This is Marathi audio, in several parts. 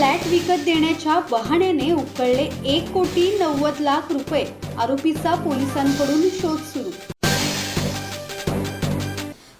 फ्लॅट विकत देण्याच्या बहाण्याने उकळले एक कोटी नव्वद लाख रुपये. आरोपीचा पोलिसांकडून शोध सुरू.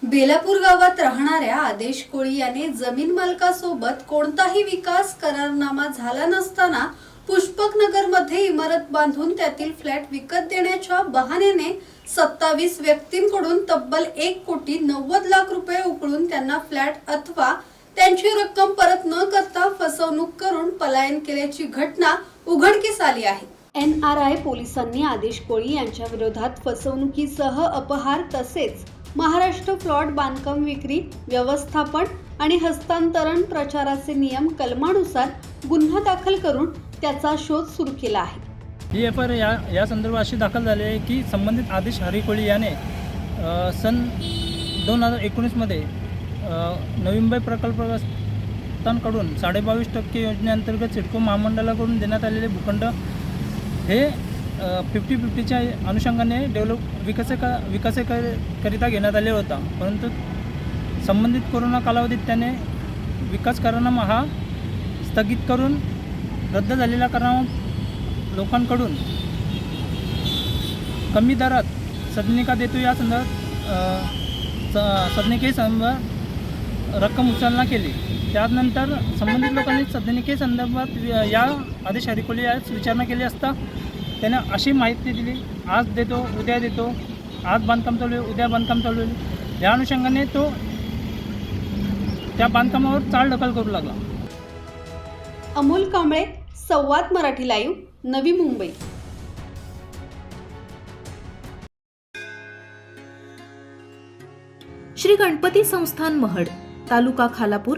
बेलापूर गावात राहणाऱ्या आदेश कोळी याने जमीन मालकासोबत कोणताही विकास करारनामा झाला नसताना पुष्पक नगरमध्ये इमारत बांधून त्यातील फ्लॅट विकत देण्याच्या बहाण्याने सत्तावीस व्यक्तींकडून तब्बल एक कोटी नव्वद लाख रुपये उकळून त्यांना फ्लॅट अथवा त्यांची रक्कम परत न करता फसवणूक करून पलायन केल्याची घटना उघडकीस आली आहे. एन आर आय पोलिसांनी आदेश कोळी यांच्या विरोधात फसवणुकीसह अपहार तसेच महाराष्ट्र प्लॉट बांधकाम विक्री व्यवस्थापन आणि हस्तांतरण प्रचाराचे नियम कलमानुसार गुन्हा दाखल करून त्याचा शोध सुरू केला आहे. ही एफ आय आर या या संदर्भात अशी दाखल झाली आहे की संबंधित आदेश हरिकोळी याने अ, सन दोन हजार एकोणीसमध्ये नवी मुंबई भक्तांकडून साडेबावीस टक्के योजनेअंतर्गत सिडको महामंडळाकडून देण्यात आलेले भूखंड हे फिफ्टी फिफ्टीच्या अनुषंगाने डेव्हलप विकसिका विकासाकरिता घेण्यात आले होता. परंतु संबंधित कोरोना कालावधीत त्याने विकास करारनामा हा स्थगित करून रद्द झालेला करार लोकांकडून कमी दरात सदनिका देतो. या संदर्भात अ, स- रक्कम उचलना केली. त्यानंतर संबंधित लोकांनी सदनिके संदर्भात या आदेश हरिकोली यास विचारणा केली असता त्याने अशी माहिती दिली आज देतो उद्या देतो आज बांधकाम चालू आहे उद्या बांधकाम चालू आहे. या अनुषंगाने तो त्या बांधकामावर चाल ढकल करू लागला. अमोल कांबळे संवाद मराठी लाईव्ह नवी मुंबई. श्री गणपती संस्थान महड तालुका खालापूर